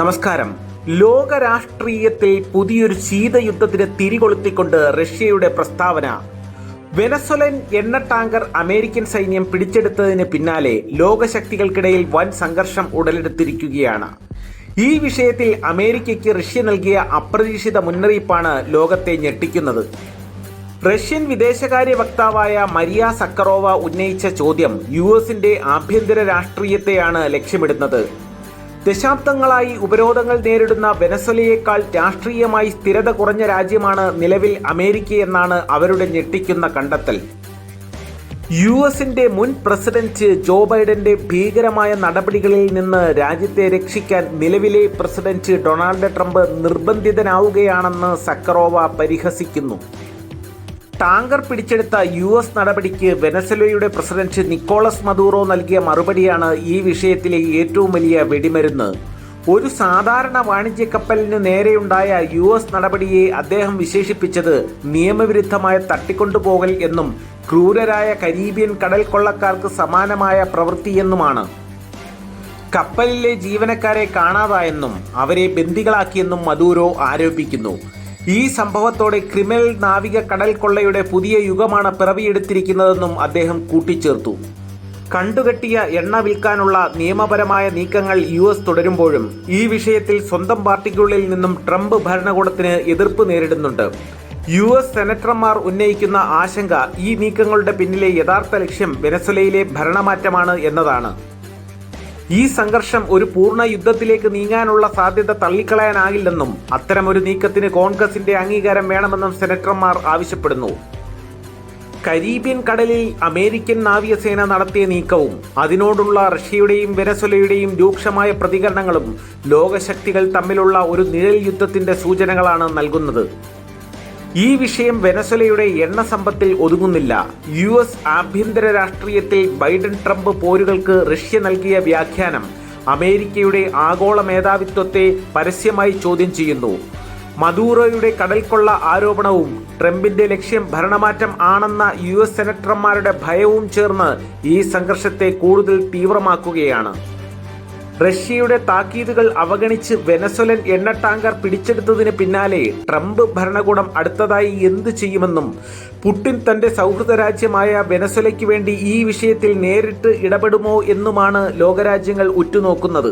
നമസ്കാരം. ലോക രാഷ്ട്രീയത്തിൽ പുതിയൊരു ശീതയുദ്ധത്തിന് തിരികൊളുത്തിക്കൊണ്ട് റഷ്യയുടെ പ്രസ്താവന. വെനസ്വലൻ എണ്ണ ടാങ്കർ അമേരിക്കൻ സൈന്യം പിടിച്ചെടുത്തതിന് പിന്നാലെ ലോകശക്തികൾക്കിടയിൽ വൻ സംഘർഷം ഉടലെടുത്തിരിക്കുകയാണ്. ഈ വിഷയത്തിൽ അമേരിക്കയ്ക്ക് റഷ്യ നൽകിയ അപ്രതീക്ഷിത മുന്നറിയിപ്പാണ് ലോകത്തെ ഞെട്ടിക്കുന്നത്. റഷ്യൻ വിദേശകാര്യ വക്താവായ മരിയ സക്കറോവ ഉന്നയിച്ച ചോദ്യം യു എസിന്റെ ആഭ്യന്തര രാഷ്ട്രീയത്തെയാണ് ലക്ഷ്യമിടുന്നത്. ദശാബ്ദങ്ങളായി ഉപരോധങ്ങൾ നേരിടുന്ന വെനസ്വലയേക്കാൾ രാഷ്ട്രീയമായി സ്ഥിരത കുറഞ്ഞ രാജ്യമാണ് നിലവിൽ അമേരിക്കയെന്നാണ് അവരുടെ ഞെട്ടിക്കുന്ന കണ്ടെത്തൽ. യു എസിന്റെ മുൻ പ്രസിഡന്റ് ജോ ബൈഡന്റെ ഭീകരമായ നടപടികളിൽ നിന്ന് രാജ്യത്തെ രക്ഷിക്കാൻ നിലവിലെ പ്രസിഡന്റ് ഡൊണാൾഡ് ട്രംപ് നിർബന്ധിതനാവുകയാണെന്ന് സക്കറോവ പരിഹസിക്കുന്നു. ടാങ്കർ പിടിച്ചെടുത്ത യു എസ് നടപടിക്ക് വെനസലയുടെ പ്രസിഡന്റ് നിക്കോളസ് മദൂറോ നൽകിയ മറുപടിയാണ് ഈ വിഷയത്തിലെ ഏറ്റവും വലിയ വെടിമരുന്ന്. ഒരു സാധാരണ വാണിജ്യ കപ്പലിന് നേരെയുണ്ടായ യു എസ് നടപടിയെ അദ്ദേഹം വിശേഷിപ്പിച്ചത് നിയമവിരുദ്ധമായ തട്ടിക്കൊണ്ടുപോകൽ എന്നും ക്രൂരരായ കരീബിയൻ കടൽ കൊള്ളക്കാർക്ക് സമാനമായ പ്രവൃത്തിയെന്നുമാണ് കപ്പലിലെ ജീവനക്കാരെ കാണാതായെന്നും അവരെ ബന്ദികളാക്കിയെന്നും മദൂരോ ആരോപിക്കുന്നു. ഈ സംഭവത്തോടെ ക്രിമിനൽ നാവിക കടൽ കൊള്ളയുടെ പുതിയ യുഗമാണ് പിറവിയെടുത്തിരിക്കുന്നതെന്നും അദ്ദേഹം കൂട്ടിച്ചേർത്തു. കണ്ടുകെട്ടിയ എണ്ണ വിൽക്കാനുള്ള നിയമപരമായ നീക്കങ്ങൾ യു എസ് തുടരുമ്പോഴും ഈ വിഷയത്തിൽ സ്വന്തം പാർട്ടിക്കുള്ളിൽ നിന്നും ട്രംപ് ഭരണകൂടത്തിന് എതിർപ്പ് നേരിടുന്നുണ്ട്. യു എസ് സെനറ്റർമാർ ഉന്നയിക്കുന്ന ആശങ്ക ഈ നീക്കങ്ങളുടെ പിന്നിലെ യഥാർത്ഥ ലക്ഷ്യം വെനസ്വലയിലെ ഭരണമാറ്റമാണ് എന്നതാണ്. ഈ സംഘർഷം ഒരു പൂർണ യുദ്ധത്തിലേക്ക് നീങ്ങാനുള്ള സാധ്യത തള്ളിക്കളയാനാകില്ലെന്നും അത്തരമൊരു നീക്കത്തിന് കോൺഗ്രസിന്റെ അംഗീകാരം വേണമെന്നും സെനറ്റർമാർ ആവശ്യപ്പെടുന്നു. കരീബിയൻ കടലിൽ അമേരിക്കൻ നാവികസേന നടത്തിയ നീക്കവും അതിനോടുള്ള റഷ്യയുടെയും വെനസ്വലയുടെയും രൂക്ഷമായ പ്രതികരണങ്ങളും ലോകശക്തികൾ തമ്മിലുള്ള ഒരു നിഴൽ യുദ്ധത്തിന്റെ സൂചനകളാണ് നൽകുന്നത്. ഈ വിഷയം വെനസ്വലയുടെ എണ്ണ സമ്പത്തിൽ ഒതുങ്ങുന്നില്ല. യു എസ് ആഭ്യന്തര രാഷ്ട്രീയത്തിൽ ബൈഡൻ ട്രംപ് പോരുകൾക്ക് റഷ്യ നൽകിയ വ്യാഖ്യാനം അമേരിക്കയുടെ ആഗോള മേധാവിത്വത്തെ പരസ്യമായി ചോദ്യം ചെയ്യുന്നു. മദൂറോയുടെ കടൽക്കൊള്ള ആരോപണവും ട്രംപിന്റെ ലക്ഷ്യം ഭരണമാറ്റം ആണെന്ന യു എസ് സെനറ്റർമാരുടെ ഭയവും ചേർന്ന് ഈ സംഘർഷത്തെ കൂടുതൽ തീവ്രമാക്കുകയാണ്. റഷ്യയുടെ താക്കീതുകൾ അവഗണിച്ച് വെനസ്വലൻ എണ്ണ ടാങ്കർ പിടിച്ചെടുത്തതിന് പിന്നാലെ ട്രംപ് ഭരണകൂടം അടുത്തതായി എന്തു ചെയ്യുമെന്നും പുടിൻ തന്റെ സൗഹൃദ രാജ്യമായ വെനസ്വലയ്ക്ക് വേണ്ടി ഈ വിഷയത്തിൽ നേരിട്ട് ഇടപെടുമോ എന്നുമാണ് ലോകരാജ്യങ്ങൾ ഉറ്റുനോക്കുന്നത്.